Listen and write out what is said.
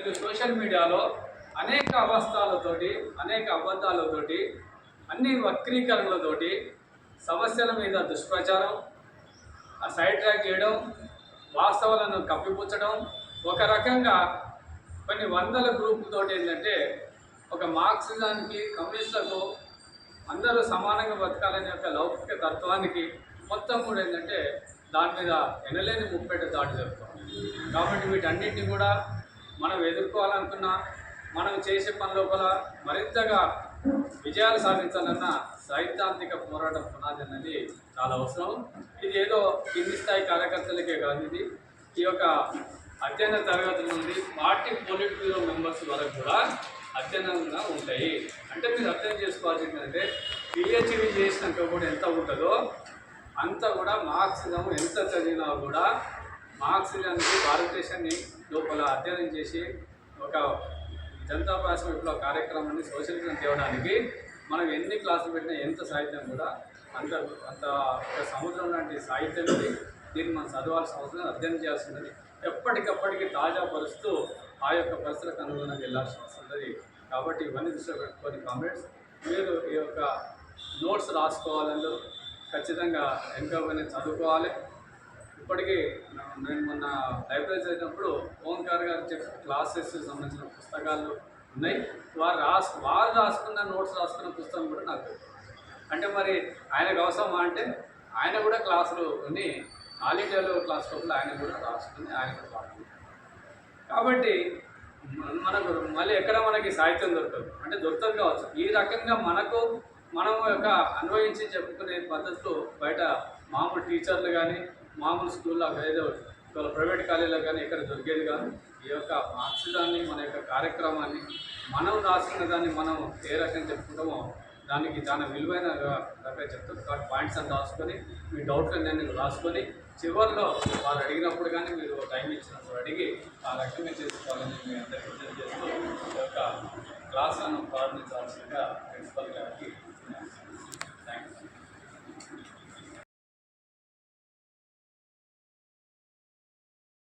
మీరు సోషల్ మీడియాలో అనేక అవస్థలతోటి అనేక అబద్ధాలతోటి అన్ని వక్రీకరణలతోటి సమస్యల మీద దుష్ప్రచారం ఆ సైడ్ ట్రాక్ చేయడం వాస్తవాలను కప్పిపుచ్చడం ఒక రకంగా కొన్ని వందల గ్రూపులతోటి ఏంటంటే ఒక మార్క్సిజానికి కమ్యూనిస్టులకు అందరూ సమానంగా బతకాలనే యొక్క లౌకిక తత్వానికి మొత్తం కూడా ఏంటంటే దాని మీద ఎనలేని ముప్పేట దాటి జరుగుతాం కాబట్టి వీటన్నిటిని కూడా మనం ఎదుర్కోవాలనుకున్న మనం చేసే పని లోపల మరింతగా విజయాలు సాధించాలన్న సైద్ధాంతిక పోరాటం పునాది అన్నది చాలా అవసరం. ఇది ఏదో కింది స్థాయి కార్యకర్తలకే కాదు ఇది. ఈ యొక్క అధ్యయన తరగతుల నుండి పార్టీ పోలిట్ బ్యూరో మెంబర్స్ వరకు కూడా అధ్యయనంగా ఉంటాయి. అంటే మీరు అర్థం చేసుకోవాల్సింది ఏంటంటే పిహెచ్డి చేసినాక కూడా ఎంత ఉంటుందో అంత కూడా మార్క్సిజం ఎంత చదివినా కూడా మార్క్సిజానికి భారతదేశాన్ని లోపల అధ్యయనం చేసి ఒక జనతా పార్టీ విప్లవ కార్యక్రమాన్ని సోషలిజం తేవడానికి మనం ఎన్ని క్లాసులు పెట్టినా ఎంత సాహిత్యం కూడా అంత అంత ఒక సముద్రం లాంటి సాహిత్యం ఇది దీన్ని మనం చదవాల్సిన అవసరం అధ్యయనం చేయాల్సినది ఎప్పటికప్పటికి తాజా పరుస్తూ ఆ యొక్క పరిస్థితులకు అనుగుణంగా వెళ్ళాల్సి వస్తుంది కాబట్టి ఇవన్నీ దృష్టిలో పెట్టుకొని కామెంట్స్ మీరు ఈ యొక్క నోట్స్ రాసుకోవాలని ఖచ్చితంగా ఎంపికగానే చదువుకోవాలి. ఇప్పటికీ నేను మొన్న లైబ్రరీ చదివినప్పుడు ఓంకార్ గారు చెప్పిన క్లాసెస్ సంబంధించిన పుస్తకాలు ఉన్నాయి. వారు రాసు వారు రాసుకున్న నోట్స్ రాసుకున్న పుస్తకం కూడా నాకు అంటే మరి ఆయనకు అవసరమా అంటే ఆయన కూడా క్లాసులు కొన్ని ఆల్ ఇండియాలో క్లాస్ లోపల ఆయన కూడా రాసుకుని ఆయన కూడా కాబట్టి మనకు మళ్ళీ ఎక్కడ మనకి సాహిత్యం దొరకదు. అంటే దొరకదు కావచ్చు. ఈ రకంగా మనకు మనం యొక్క అన్వయించి చెప్పుకునే పద్ధతులు బయట మామూలు టీచర్లు కానీ మామూలు స్కూల్లో ఏదో ఇవాళ ప్రైవేట్ కాలేజీలో కానీ ఎక్కడ దొరికేది కాదు. ఈ యొక్క మార్క్సిజాన్ని మన యొక్క కార్యక్రమాన్ని మనం రాసుకున్న దాన్ని మనం ఏ రకంగా చెప్పుకుంటామో దానికి దాని విలువైన రకంగా చెప్తాం. కాబట్టి పాయింట్స్ అని రాసుకొని మీ డౌట్లు నేను రాసుకొని చివరిలో వాళ్ళు అడిగినప్పుడు కానీ మీరు టైం ఇచ్చినప్పుడు అడిగి ఆ రకంగా చేసుకోవాలని మీ అందరికీ తెలియజేస్తూ ఈ యొక్క క్లాసులను ప్రారంభించాల్సిందిగా